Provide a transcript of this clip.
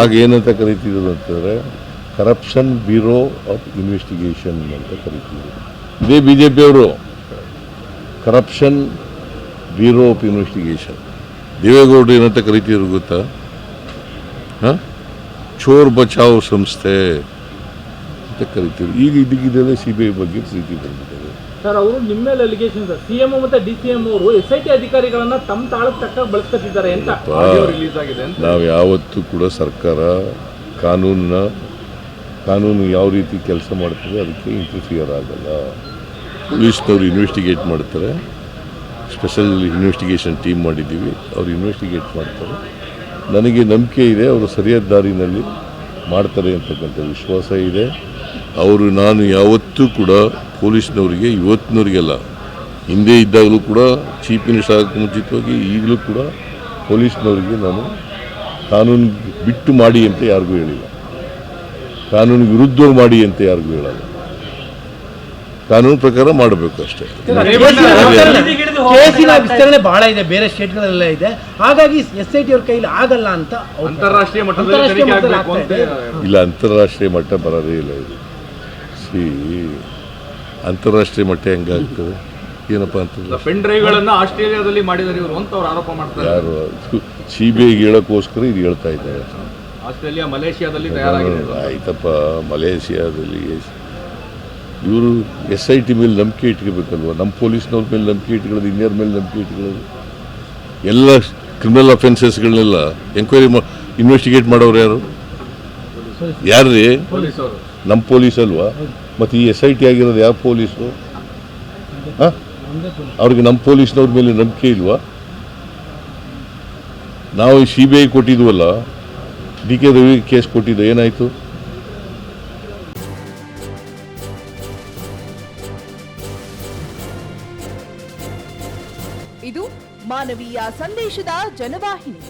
ಆಗ ಏನಂತ ಕರಿತಿದ್ರು ಅಂತಂದರೆ ಕರಪ್ಷನ್ ಬ್ಯೂರೋ ಆಫ್ ಇನ್ವೆಸ್ಟಿಗೇಷನ್ ಅಂತ ಕರಿತಿದ್ರು. ಇದೇ ಬಿ ಜೆ ಪಿಯವರು ಕರಪ್ಷನ್ ಬ್ಯೂರೋ ಆಫ್ ಇನ್ವೆಸ್ಟಿಗೇಷನ್ ದೇವೇಗೌಡರು ಏನಂತ ಕರಿತಿದ್ರು ಗೊತ್ತಾ? ಹಾಂ? ಚೋರ್ ಬಚಾವ್ ಸಂಸ್ಥೆ ಅಂತ ಕರಿತಿದ್ರು. ಈಗ ಇದಕ್ಕಿದ್ದೆಲ್ಲ ಸಿ ಬಿ ಐ ಬಗ್ಗೆ ಪ್ರೀತಿ ಬಂದಿದ್ದಾರೆ ಸರ್ ಅವರು ನಿಮ್ಮ ಮೇಲೆ ಅಲಿಗೇಷನ್ ಸರ್. ಸಿಎಂ ಮತ್ತೆ ಡಿ ಸಿ ಎಂ ಅವರು ಎಸ್ ಐ ಟಿ ಅಧಿಕಾರಿಗಳನ್ನ ತಮ್ಮ ತಾಳಕ್ಕೆ ತಕ್ಕ ಬಳಸ್ಕೊತಿದ್ದಾರೆ ಅಂತ ರಿಲೀಸ್ ಆಗಿದೆ ನಾವು ಯಾವತ್ತೂ ಕೂಡ ಸರ್ಕಾರ ಕಾನೂನನ್ನ ಕಾನೂನು ಯಾವ ರೀತಿ ಕೆಲಸ ಮಾಡ್ತದೆ ಅದಕ್ಕೆ ಇಂಟರ್ಫಿಯರ್ ಆಗಲ್ಲ. ಪೊಲೀಸ್ನವರು ಇನ್ವೆಸ್ಟಿಗೇಟ್ ಮಾಡ್ತಾರೆ. ಸ್ಪೆಷಲ್ ಇನ್ವೆಸ್ಟಿಗೇಷನ್ ಟೀಮ್ ಮಾಡಿದ್ದೀವಿ. ಅವರು ಇನ್ವೆಸ್ಟಿಗೇಟ್ ಮಾಡ್ತಾರೆ. ನನಗೆ ನಂಬಿಕೆ ಇದೆ ಅವರು ಸರಿಯಾದ ದಾರಿನಲ್ಲಿ ಮಾಡ್ತಾರೆ ಅಂತಕ್ಕಂಥ ವಿಶ್ವಾಸ ಇದೆ. ಅವರು ನಾನು ಯಾವತ್ತೂ ಕೂಡ ಪೊಲೀಸ್ನವರಿಗೆ ಇವತ್ತಿನವರಿಗೆಲ್ಲ ಹಿಂದೆ ಇದ್ದಾಗಲೂ ಕೂಡ ಚೀಫ್ ಮಿನಿಸ್ಟರ್ ಆಗೋಕ್ಕೆ ಮುಂಚಿತವಾಗಿ ಈಗಲೂ ಕೂಡ ಪೊಲೀಸ್ನವರಿಗೆ ನಾನು ಕಾನೂನು ಬಿಟ್ಟು ಮಾಡಿ ಅಂತ ಯಾರಿಗೂ ಹೇಳಿಲ್ಲ. ಕಾನೂನು ವಿರುದ್ಧ ಮಾಡಿ ಅಂತ ಯಾರಿಗೂ ಹೇಳಲ್ಲ. ಕಾನೂನು ಪ್ರಕಾರ ಮಾಡಬೇಕು ಅಷ್ಟೇ. ಕೇಸಿನ ವಿಸ್ತರಣೆ ಬಹಳ ಇದೆ ಬೇರೆ ಸ್ಟೇಟ್ಗಳೆಲ್ಲ ಇದೆ. ಹಾಗಾಗಿ ಎಸ್ ಐ ಟಿ ಅವ್ರ ಕೈಲಿ ಆಗಲ್ಲ ಅಂತ ಅಂತಾರಾಷ್ಟ್ರೀಯ ಮಟ್ಟದಲ್ಲಿ ಇಲ್ಲ ಅಂತಾರಾಷ್ಟ್ರೀಯ ಮಟ್ಟ ಬರೋದೇ ಇಲ್ಲ ಇದು. ಸಿ ಅಂತಾರಾಷ್ಟ್ರೀಯ ಮಟ್ಟ ಹೆಂಗಾಗ್ತದೆ? ಏನಪ್ಪ ಅಂತಂದ್ರೆ ಪೆನ್ ಡ್ರೈವ್ಗಳನ್ನ ಆಸ್ಟ್ರೇಲಿಯಾದಲ್ಲಿ ಮಾಡಿದ್ದಾರೆ ಇವರು ಅಂತ ಅವ್ರು ಆರೋಪ ಮಾಡ್ತಾರೆ. ಯಾರು? ಸಿ ಬಿ ಐಗೆ ಹೇಳೋಕ್ಕೋಸ್ಕರ ಇದು ಹೇಳ್ತಾ ಇದ್ದಾರೆ. ಆಸ್ಟ್ರೇಲಿಯಾ ಮಲೇಷಿಯಾದಲ್ಲಿ ತಯಾರಾಗಿದೆ. ಆಯ್ತಪ್ಪ ಮಲೇಷಿಯಾದಲ್ಲಿ ಇವರು ಎಸ್ ಐ ಟಿ ಮೇಲೆ ನಂಬಿಕೆ ಇಟ್ಕೋಬೇಕಲ್ವ? ನಮ್ಮ ಪೊಲೀಸ್ನವ್ರ ಮೇಲೆ ನಂಬಿಕೆ ಇಟ್ಕೊಳ್ಳೋದು ಇನ್ಯಾರ ಮೇಲೆ ನಂಬಿಕೆ ಇಟ್ಕೊಳ್ಳೋದು? ಎಲ್ಲ ಕ್ರಿಮಿನಲ್ ಅಫೆನ್ಸಸ್ಗಳನ್ನೆಲ್ಲ ಎಂಕ್ವೈರಿ ಮಾ ಇನ್ವೆಸ್ಟಿಗೇಟ್ ಮಾಡೋರು ಯಾರು? ಯಾರ್ರೀ? ನಮ್ಮ ಪೊಲೀಸ್ ಅಲ್ವಾ ಮತ್ತು ಈ ಎಸ್ ಐ ಟಿ ಆಗಿರೋದು ಯಾವ ಪೊಲೀಸು ಅವ್ರಿಗೆ ನಮ್ಮ ಪೊಲೀಸ್ನವ್ರ ಮೇಲೆ ನಂಬಿಕೆ ಇಲ್ವಾ? ನಾವು ಸಿ ಬಿ ಐ ಕೊಟ್ಟಿದ್ವಲ್ಲ ಡಿ ಕೆ ರವಿ ಕೇಸ್ ಕೊಟ್ಟಿದ್ದು, ಏನಾಯಿತು? ಇದು ಮಾನವೀಯ ಸಂದೇಶದ ಜನವಾಹಿನಿ.